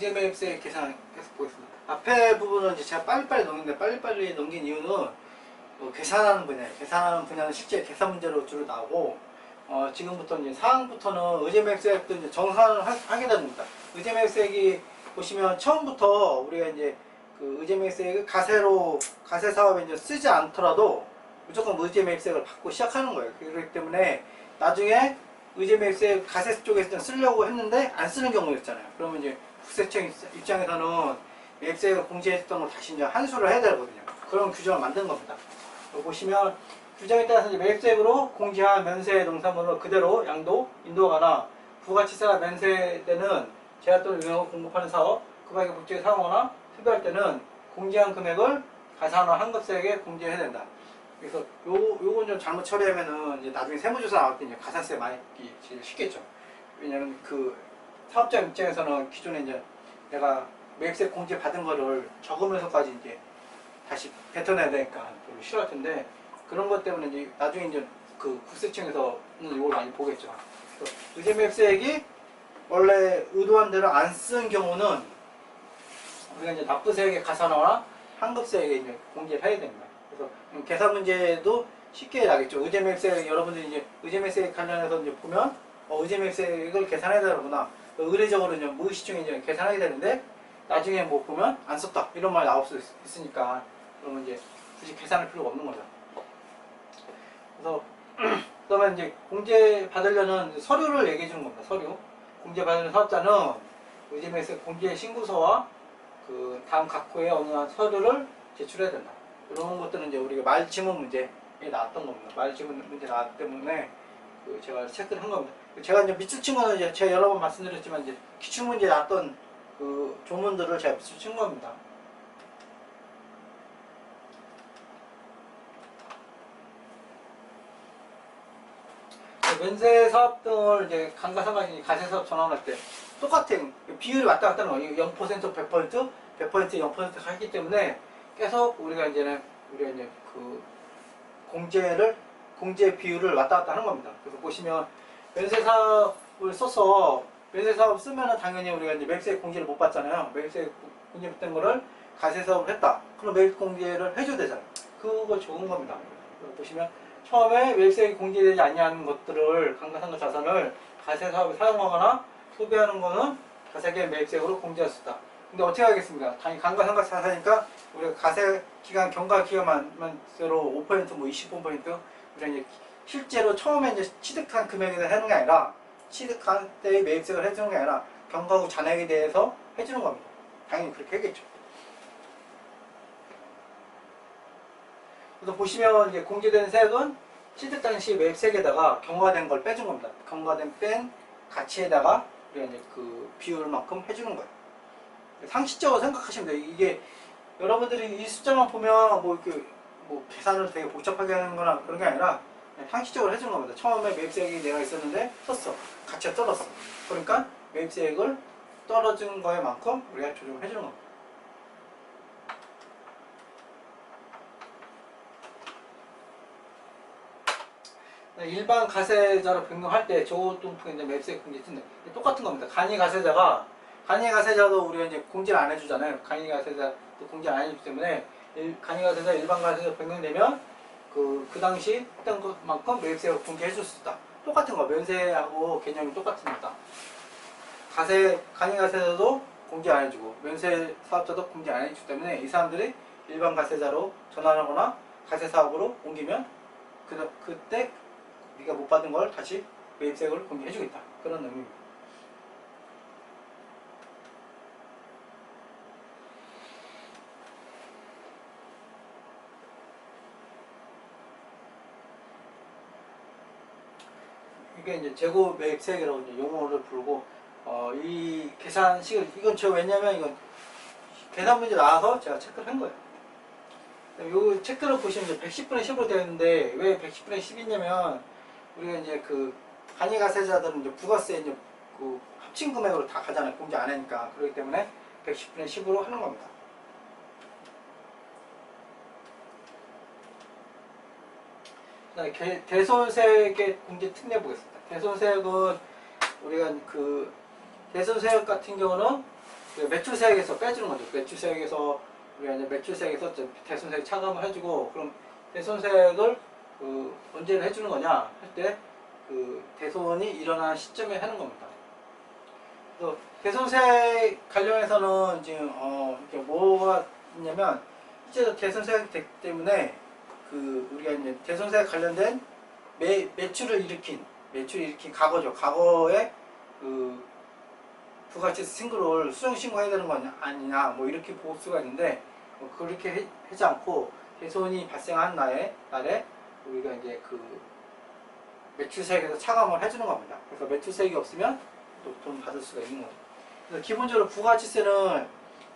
의제매입세 계산 계속 보겠습니다. 앞에 부분은 이제 제가 빨리빨리 넘기는데 빨리빨리 넘긴 이유는 뭐 계산하는 분야, 계산하는 분야는 실제 계산 문제로 주로 나오고 어, 지금부터 이제 상황부터는 의제매입세액도 이제 정산을 하, 하게 됩니다. 의제매입세액이 보시면 처음부터 우리가 이제 그 의제매입세액을 가세로 가세 사업에 이제 쓰지 않더라도 무조건 의제매입세액을 받고 시작하는 거예요. 그렇기 때문에 나중에 의제매입세 가세 쪽에서 쓰려고 했는데 안 쓰는 경우가 있잖아요. 그러면 이제 국세청 입장에서는 매입세액을 공제했던 걸 다시 이제 환수를 해야 되거든요. 그런 규정을 만든 겁니다. 보시면 규정에 따라서 매입세액으로 공제한 면세 농산물을 그대로 양도, 인도하거나 부가치세가 면세되는 제한 또는 유형을 공급하는 사업, 그 밖에 국제에 사용하거나 수배할 때는 공제한 금액을 가산화 환급세액에 공제해야 된다. 그래서 요, 요건 좀 잘못 처리하면은 이제 나중에 세무조사 나올 때 이제 가산세 많이 제일 쉽겠죠. 왜냐면 그 사업자 입장에서는 기존에 이제 내가 매입세 공제 받은 거를 적으면서까지 이제 다시 뱉어내야 되니까 별로 싫어할 텐데 그런 것 때문에 이제 나중에 이제 그 국세청에서는 이걸 많이 보겠죠. 의제 매입세액이 원래 의도한 대로 안 쓴 경우는 우리가 이제 납부세액의 가산화나 환급세액에 이제 공제를 해야 됩니다. 그래서 음, 계산 문제도 쉽게 나겠죠. 의제매입세액 여러분들이 이제 의제매입세액 관련해서 이제 보면 어, 의제매입세액을 계산해야 되는구나. 의례적으로 이제 무의식 중에 이제 계산하게 되는데 나중에 뭐 보면 안 썼다 이런 말 나올 수 있, 있으니까 그러면 이제 굳이 계산할 필요가 없는 거죠. 그래서 그러면 이제 공제 받으려는 서류를 얘기해 주는 겁니다. 서류. 공제 받으는 사업자는 의제매입세 공제 신고서와 그 다음 각 호의 어느 한 서류를 제출해야 된다. 이런 것들은 이제 우리가 말지문 문제에 나왔던 겁니다. 말지문 문제 나왔기 때문에 그 제가 체크를 한 겁니다. 제가 이제 밑줄 친 거는 이제 제가 여러 번 말씀드렸지만 이제 기출 문제 나왔던 그 조문들을 제가 밑줄 친 겁니다. 면세 사업 등을 이제 감가상각이 가세 사업 전환할 때 똑같은 비율이 왔다 갔다 하는 거예요. 0% 100% 100% 0%가 했기 때문에 계속 우리가 이제는 우리가 이제 그 공제를 공제 비율을 왔다 갔다 하는 겁니다. 그래서 보시면 면세 사업을 써서 면세 사업 쓰면은 당연히 우리가 이제 매입세 공제를 못 받잖아요. 매입세 공제 못된 거를 가세 사업을 했다. 그럼 매입 공제를 해줘야 되잖아요. 그걸 적은 겁니다. 보시면 처음에 매입세액이 공제되지 아니하는 것들을 감가상각 자산을 가세 사업에 사용하거나 소비하는 거는 가세계 매입세액으로 공제할 수 있다. 근데 어떻게 하겠습니까? 당연히 감가상각 자산이니까 우리가 가세 기간 경과 기간만으로 5%뭐 25% 이제 실제로 처음에 이제 취득한 금액에 대해서 하는 게 아니라 취득한 때의 매입세액을 해주는 게 아니라 경과 후 잔액에 대해서 해주는 겁니다. 당연히 그렇게 하겠죠. 그래서 보시면 이제 공제된 세액은 취득 당시 매입세액에다가 경과된 걸 빼준 겁니다. 경과된 뺀 가치에다가 이제 그 비율만큼 해주는 거예요. 상식적으로 생각하시면 돼요. 이게 여러분들이 이 숫자만 보면 뭐 이렇게 뭐 계산을 되게 복잡하게 하는 거나 그런 게 아니라 상식적으로 해주는 겁니다. 처음에 매입세액이 내가 있었는데 썼어. 가치가 떨어졌어. 그러니까 매입세액을 떨어진 거에 만큼 우리가 조정을 해주는 겁니다. 일반 가세자로 변경할 때 저동풍 이제 매입세액 공제 뜬다. 똑같은 겁니다. 간이 가세자가 간이 가세자도 우리가 이제 공제를 안 해주잖아요. 간이 가세자도 공제 안 해주기 때문에 일, 간이 가세자 일반 가세자 변경되면 그, 그 당시 했던 것만큼 매입세액을 공제해줄 수 있다. 똑같은 거 면세하고 개념이 똑같습니다. 가세 간이 가세자도 공제 안 해주고 면세 사업자도 공제 안 해주기 때문에 이 사람들이 일반 가세자로 전환하거나 가세 사업으로 옮기면 그, 그때 네가 못 받은 걸 다시 매입세액을 공개해 주겠다. 그런 의미입니다. 이게 이제 재고 매입 세액이라고 이제 용어를 부르고 어, 이 계산식을 이건 저 왜냐면 이건 계산 문제 나와서 제가 체크를 한 거예요. 요 체크를 보시면 이제 110분의 10으로 되어 있는데 왜 110분의 10이냐면 우리가 이제 그 간이 가세자들은 이제 부가세 이제 그 합친 금액으로 다 가잖아요. 공제 안 하니까. 그렇기 때문에 110분의 10으로 하는 겁니다. 개- 대손세액의 공제 특례 보겠습니다. 대손세액은 우리가 그 대손세액 같은 경우는 그 매출세액에서 빼주는 거죠. 매출세액에서 우리가 이제 매출세액에서 대손세액 차감을 해주고 그럼 대손세액을 그 언제 해주는 거냐 할 때 그 대손이 일어난 시점에 하는 겁니다. 그래서 대손세 관련해서는 지금 어 이렇게 뭐가 있냐면 실제로 대손세 때- 때문에 그 우리가 이제 대손세 관련된 매, 매출을 일으킨 매출을 일으킨 과거죠. 과거에 그 부가치 신고를 수정 신고해야 되는 거 아니- 아니냐 뭐 이렇게 볼 수가 있는데 뭐 그렇게 해, 하지 않고 대손이 발생한 날에 날에 우리가 이제 그 매출세액에서 차감을 해주는 겁니다. 그래서 매출세액이 없으면 또 돈 받을 수가 있는 거죠. 그래서 기본적으로 부가치세는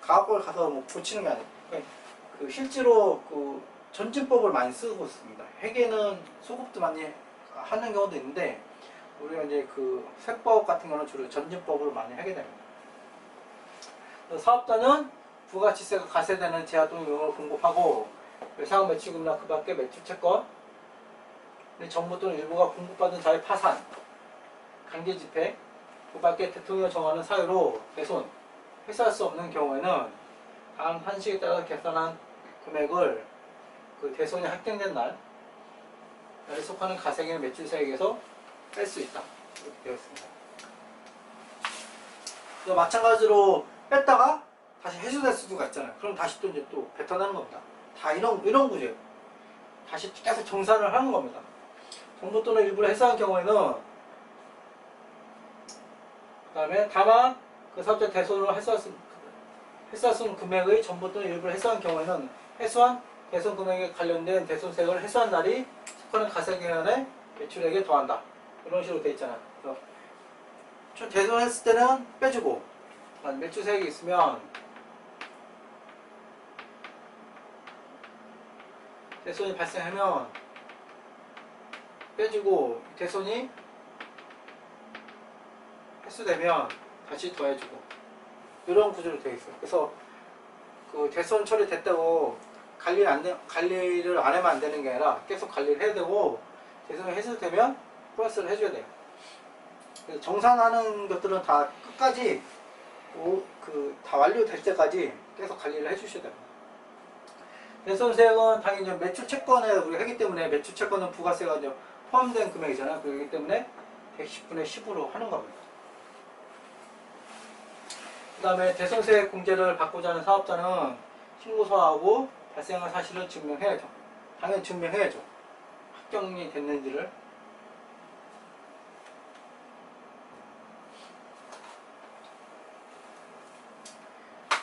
가옥을 가서 뭐 고치는 게 아니에요. 그러니까 그 실제로 그 전진법을 많이 쓰고 있습니다. 회계는 소급도 많이 하는 경우도 있는데 우리가 이제 그 세법 같은 경우는 주로 전진법으로 많이 하게 됩니다. 사업자는 부가치세가 가세되는 제한동 요금을 공급하고 외상업 매출금이나 그 밖에 매출채권 정부 또는 일부가 공급받은 자의 파산, 강제 집행, 그 밖에 대통령이 정하는 사유로 대손, 회수할 수 없는 경우에는 다음 한식에 따라 계산한 금액을 그 대손이 확정된 날, 날에 속하는 가세기의 매출세액에서 뺄 수 있다. 이렇게. 그래서 마찬가지로 뺐다가 다시 회수될 수가 있잖아요. 그럼 다시 또 이제 또 뱉어내는 겁니다. 다 이런, 이런 구조예요. 다시 계속 정산을 하는 겁니다. 정부 또는 일부를 해소한 경우에는 그 다음에 다만 그 사업자 대손으로 해소했은 해소한 금액의 전부 또는 일부를 해소한 경우에는 해소한 대손 금액에 관련된 대손세액을 해소한 날이 속하는 가세기간의 매출액에 더한다. 이런 식으로 돼 있잖아요. 그래서 저 대손했을 때는 빼주고 매출세액이 있으면 대손이 발생하면 빼주고 대손이 횟수되면 다시 더해주고 이런 구조로 되어 있어요. 그래서 그 대손 처리됐다고 관리 안 돼, 관리를 안 하면 안 되는 게 아니라 계속 관리를 해야 되고 대손이 해소되면 플러스를 해줘야 돼요. 그래서 정산하는 것들은 다 끝까지 그 다 완료될 때까지 계속 관리를 해주셔야 됩니다. 대손세액은 당연히 매출 채권에 우리가 하기 때문에 매출 채권은 부가세가 포함된 금액이잖아요. 그렇기 때문에 110분의 10으로 하는 겁니다. 그 다음에 대손세액 공제를 받고자 하는 사업자는 신고서하고 발생한 사실을 증명해야죠. 당연히 증명해야죠. 확정이 됐는지를.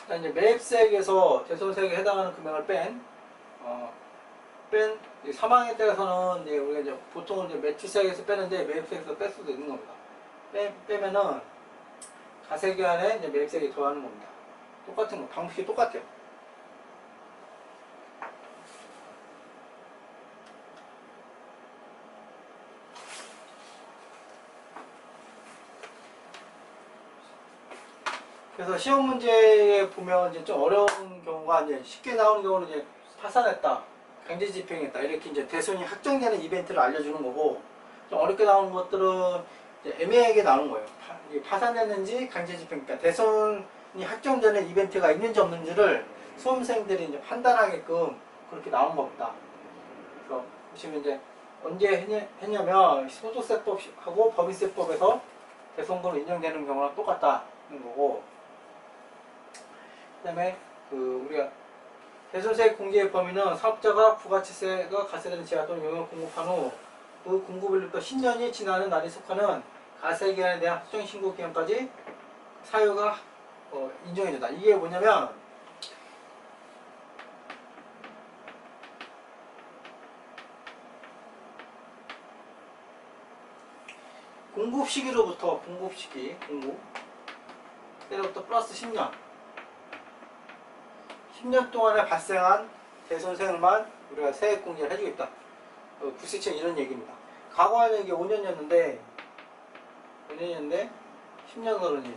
일단 이제 매입세액에서 대손세액에 해당하는 금액을 뺀, 어, 뺀이 사망에 따라서는 이제 우리가 이제 보통은 이제 매출세액에서 빼는데 매입세액에서 뺄 수도 있는 겁니다. 빼, 빼면은 가세기간에 이제 매입세액이 더하는 겁니다. 똑같은 거, 방식이 똑같아요. 그래서 시험 문제에 보면 이제 좀 어려운 경우가 이제 쉽게 나오는 경우는 이제 파산했다, 강제 집행했다 이렇게 이제 대손이 확정되는 이벤트를 알려주는 거고 좀 어렵게 나오는 것들은 애매하게 나오는 거예요. 파, 파산했는지 강제 집행, 그러니까 대손이 확정되는 이벤트가 있는지 없는지를 수험생들이 이제 판단하게끔 그렇게 나온 겁니다. 그래서 보시면 이제 언제 했냐, 했냐면 소득세법하고 법인세법에서 대손금 인정되는 경우랑 똑같다는 거고 그다음에 그 우리가 대손세 공제의 범위는 사업자가 부가치세가 가세되는 제한 또는 영향을 공급한 후 그 공급일로부터 10년이 지나는 날이 속하는 가세기간에 대한 확정 신고 기간까지 사유가 어, 인정해준다. 이게 뭐냐면 공급 시기로부터 공급 시기 공급 때로부터 플러스 10년 10년 동안에 발생한 대손세액만 우리가 세액 공제를 해주겠다. 어, 구세청 이런 얘기입니다. 과거에는 이게 5년이었는데 5년이었는데 10년으로 이제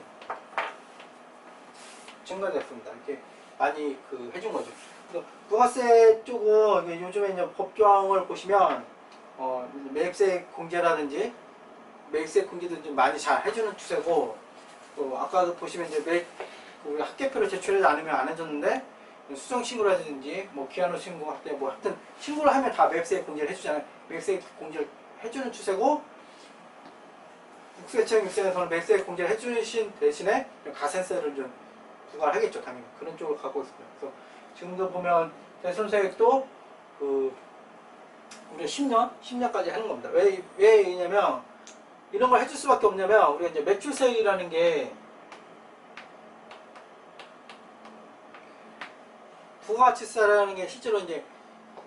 증가됐습니다. 이렇게 많이 그 해준 거죠. 부가세 쪽은 요즘에 이제 법조항을 보시면 어, 매입세 공제라든지 매입세 공제도 좀 많이 잘 해주는 추세고 또 아까도 보시면 이제 매, 우리 학계표를 제출하지 않으면 안 해줬는데 수정 신고라든지 뭐 기한후 신고할 때 뭐 하여튼 신고를 하면 다 웹사이트 공지를 해주잖아요. 웹사이트 공지를 해주는 추세고 국세청 입장에서는 웹사이트 공지를 해주신 대신에 가센세를 좀 부과를 하겠죠. 당연히 그런 쪽으로 가고 있습니다. 그래서 지금도 보면 대선사역도 그 우리가 10년, 10년까지 하는 겁니다. 왜, 왜 이냐면 이런 걸 해줄 수밖에 없냐면 우리가 이제 매출세율이라는 게 부가가치세라는 게 실제로 이제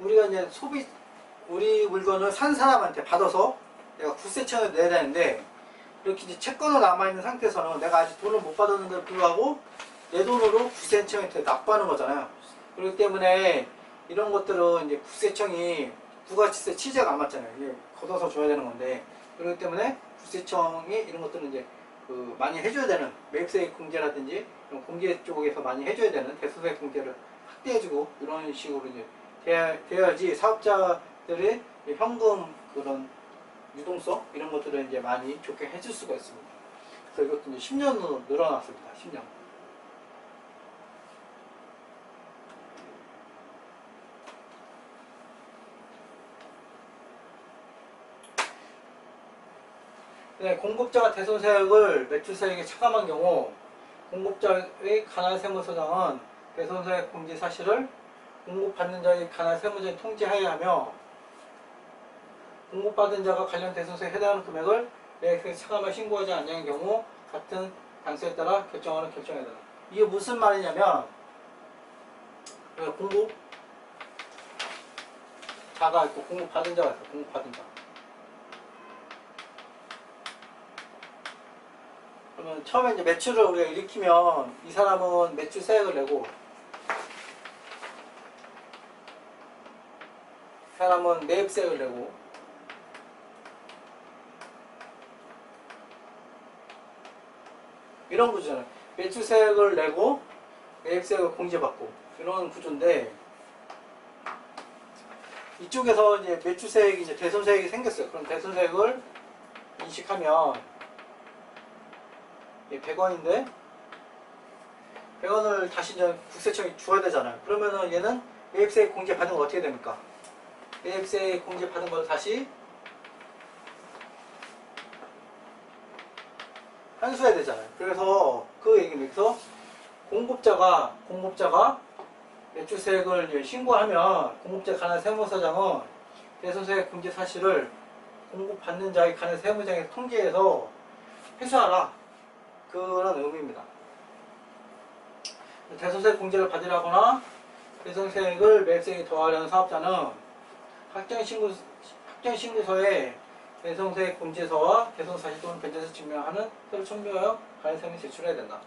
우리가 이제 소비 우리 물건을 산 사람한테 받아서 내가 국세청에 내야 되는데 이렇게 이제 채권으로 남아 있는 상태에서는 내가 아직 돈을 못 받았는데 불구하고 내 돈으로 국세청한테 납부하는 거잖아요. 그렇기 때문에 이런 것들은 이제 국세청이 부가치세 취재가 안 맞잖아요. 이게 걷어서 줘야 되는 건데 그렇기 때문에 국세청이 이런 것들은 이제 그 많이 해줘야 되는 매입세 공제라든지 공제 쪽에서 많이 해줘야 되는 대소세 공제를 확대해주고 이런 식으로 이제 돼야, 돼야 지 사업자들의 현금 그런 유동성 이런 것들을 이제 많이 좋게 해줄 수가 있습니다. 그래서 이것도 이제 10년으로 늘어났습니다. 10년. 네, 공급자가 대손 세액을 매출 세액에 차감한 경우 공급자의 간할 세무서장은 대손세액 공제 사실을 공급받는 자의 간할 세무자에 통지하여야 하며 공급받은 자가 관련 대손세에 해당하는 금액을 매액세 차감을 신고하지 않는 경우 같은 단서에 따라 결정하는 결정에 따라. 이게 무슨 말이냐면 그러니까 공급 자가 있고 공급받은 자가 있어 공급받은 자. 그러면 처음에 이제 매출을 우리가 일으키면 이 사람은 매출 세액을 내고 이 사람은 매입세액을 내고 이런 구조잖아요. 매출세액을 내고 매입세액을 공제받고 이런 구조인데 이쪽에서 이제 매출세액이 이제 대손세액이 생겼어요. 그럼 대손세액을 인식하면 이 100원인데 100원을 다시 이제 국세청이 줘야 되잖아요. 그러면은 얘는 매입세액 공제 받은 거 어떻게 됩니까? 매입세액 공제 받은 걸 다시 환수해야 되잖아요. 그래서 그 얘기면서 공급자가 공급자가 매출세액을 신고하면 공급자 관할 세무서장은 대손세액 공제 사실을 공급받는 자의 관할 세무장에 통지해서 회수하라. 그런 의미입니다. 대손세액 공제를 받으라거나 대손세액을 매입세액에 더하려는 사업자는 확정신고, 확정신고서에 대손세액 공제서와 대손사실 또는 변제서 증명하는 서류 첨부하여 관세청에 제출해야 된다.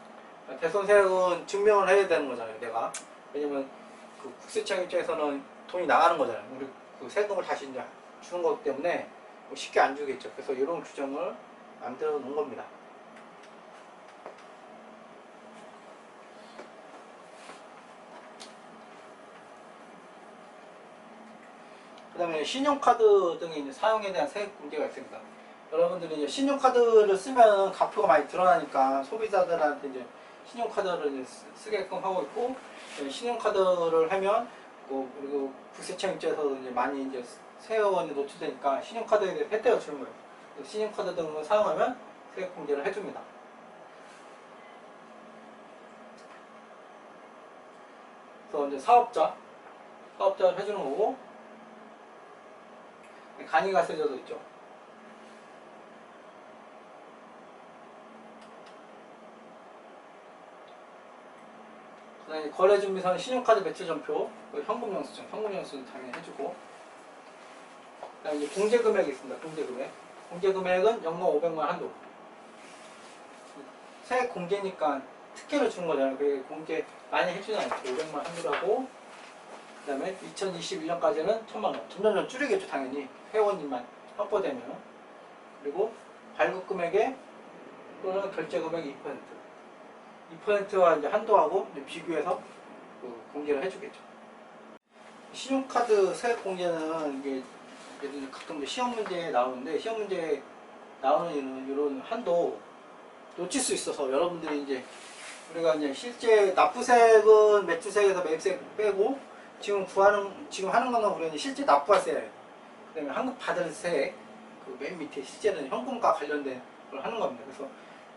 대손세액은 증명을 해야 되는 거잖아요, 내가. 왜냐면 그 국세청 입장에서는 돈이 나가는 거잖아요. 우리 그 세금을 다시 이제 주는 거기 때문에 뭐 쉽게 안 주겠죠. 그래서 이런 규정을 만들어 놓은 겁니다. 그 다음에 신용카드 등의 사용에 대한 세액 문제가 있습니다. 여러분들이 이제 신용카드를 쓰면 가표가 많이 드러나니까 소비자들한테 이제 신용카드를 이제 쓰- 쓰게끔 하고 있고 예, 신용카드를 하면 뭐 그리고 국세청 입장에서도 이제 많이 이제 세원이 노출되니까 신용카드에 대해 혜택을 주는 거예요. 신용카드 등을 사용하면 세액 공제를 해줍니다. 그래서 이제 사업자, 사업자를 해주는 거고 간이가세제도 있죠. 그다음에 거래준비상 신용카드 매출점표, 그 현금 영수증, 현금 영수증 당연히 해주고 그다음에 이제 공제금액이 있습니다. 공제금액. 공제금액은 연간 500만 한도. 세액 공제니까 특혜를 주는 거잖아요. 그 공제 많이 해주는 않죠. 500만 한도라고. 그 다음에 2021년까지는 1000만 원. 점점 점 줄이겠죠, 당연히. 회원님만 확보되면. 그리고 발급 금액에 또는 결제 금액 2%. 2%와 이제 한도하고 이제 비교해서 그 공제를 해주겠죠. 신용카드 세액 공제는 이게 가끔 시험 문제에 나오는데 시험 문제에 나오는 이런, 한도 놓칠 수 있어서 여러분들이 이제 우리가 이제 실제 납부색은 매출색에서 매입색 빼고 지금 구하는 지금 하는 우리가 이제 실제 납부할세 그다음에 한국 받을 세그 맨 밑에 실제는 현금과 관련된 걸 하는 겁니다. 그래서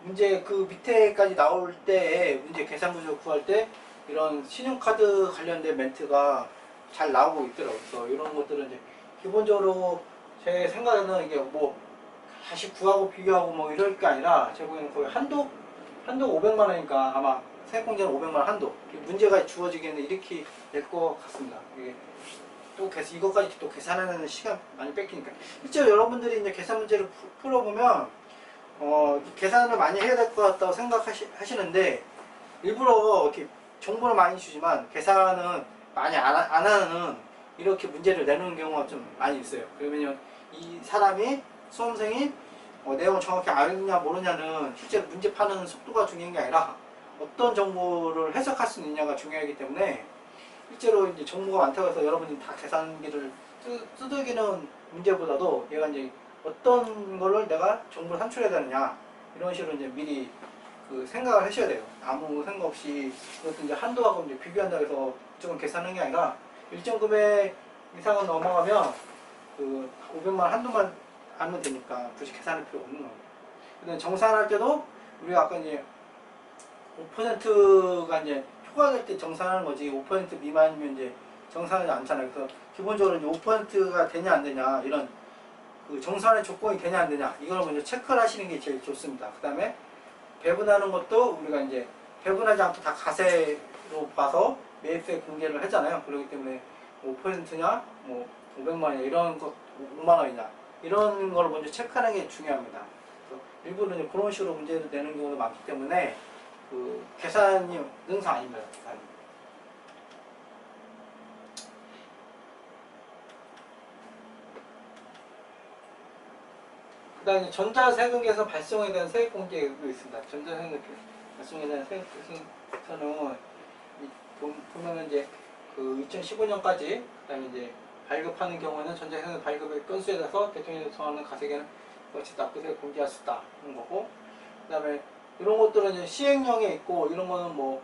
문제 그 밑에까지 나올 때 문제 계산 구조 구할 때 이런 신용카드 관련된 멘트가 잘 나오고 있더라고요. 그래서 이런 것들은 이제 기본적으로 제 생각에는 이게 뭐 다시 구하고 비교하고 뭐 이럴 게 아니라 제가 보기에는 거의 한도 한도 500만 원이니까 아마 세액공제는 500만 원 한도 문제가 주어지겠는데 이렇게 될 것 같습니다. 이게 또 계산 이것까지 또 계산하는 시간 많이 뺏기니까 실제로 여러분들이 이제 계산 문제를 푸- 풀어보면 어, 계산을 많이 해야 될 것 같다고 생각하시는데 일부러 이렇게 정보를 많이 주지만 계산은 많이 안, 하- 안 하는 이렇게 문제를 내놓는 경우가 좀 많이 있어요. 그러면 이 사람이 수험생이 어, 내용을 정확히 아느냐 모르냐는 실제로 문제 파는 속도가 중요한 게 아니라 어떤 정보를 해석할 수 있느냐가 중요하기 때문에 실제로 이제 정보가 많다고 해서 여러분이 다 계산기를 쓰, 쓰드기는 문제보다도 얘가 이제 어떤 거를 내가 정보를 산출해야 되느냐 이런 식으로 이제 미리 그 생각을 하셔야 돼요. 아무 생각 없이 그것도 이제 한도하고 이제 비교한다고 해서 무조건 계산하는 게 아니라 일정 금액 이상은 넘어가면 그 500만 원 한도만 알면 되니까 굳이 계산할 필요 없는. 근데 정산할 때도 우리가 아까 이제 5%가 이제 초과될 때 정산하는 거지 5% 미만이면 이제 정산하지 않잖아요. 그래서 기본적으로 이제 5%가 되냐 안 되냐 이런 그 정산의 조건이 되냐 안 되냐 이걸 먼저 체크를 하시는 게 제일 좋습니다. 그 다음에 배분하는 것도 우리가 이제 배분하지 않고 다 가세로 봐서 매입세 공개를 하잖아요. 그렇기 때문에 5%냐 뭐 500만 원이냐 이런 것 5만 원이냐 이런 걸 먼저 체크하는 게 중요합니다. 이제 그런 식으로 문제를 내는 경우도 많기 때문에 그 계산이 능사 아닙니다. 계산이. 그 다음에 전자세금에서 발송에 대한 세액 공제도 있습니다. 전자세금 발송에 대한 세액에서는 이 보- 보면은 이제 그 2015년까지 그 다음에 이제 발급하는 경우에는 전자세금 발급의 건수에 대해서 대통령이 정하는 가세계는 그것이 납부세를 공제할 수 있다 하는 거고 그 다음에 이런 것들은 이제 시행령에 있고 이런 거는 뭐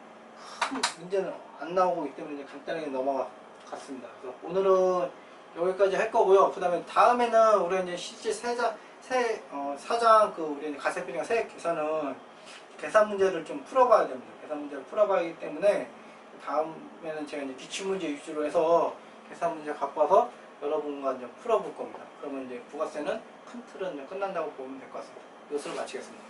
큰 문제는 안 나오고 있기 때문에 이제 간단하게 넘어갔습니다. 그래서 오늘은 여기까지 할 거고요. 그 다음에 다음에는 우리가 이제 실제 세자 세 어, 사장 그 우리 가세비랑 세액 계산은 계산 문제를 좀 풀어봐야 됩니다. 계산 문제를 풀어봐야 하기 때문에 다음에는 제가 이제 기출 문제 위주로 해서 계산 문제 갖고 와서 여러분과 이제 풀어볼 겁니다. 그러면 이제 부가세는 큰 틀은 끝난다고 보면 될 것 같습니다. 이것으로 마치겠습니다.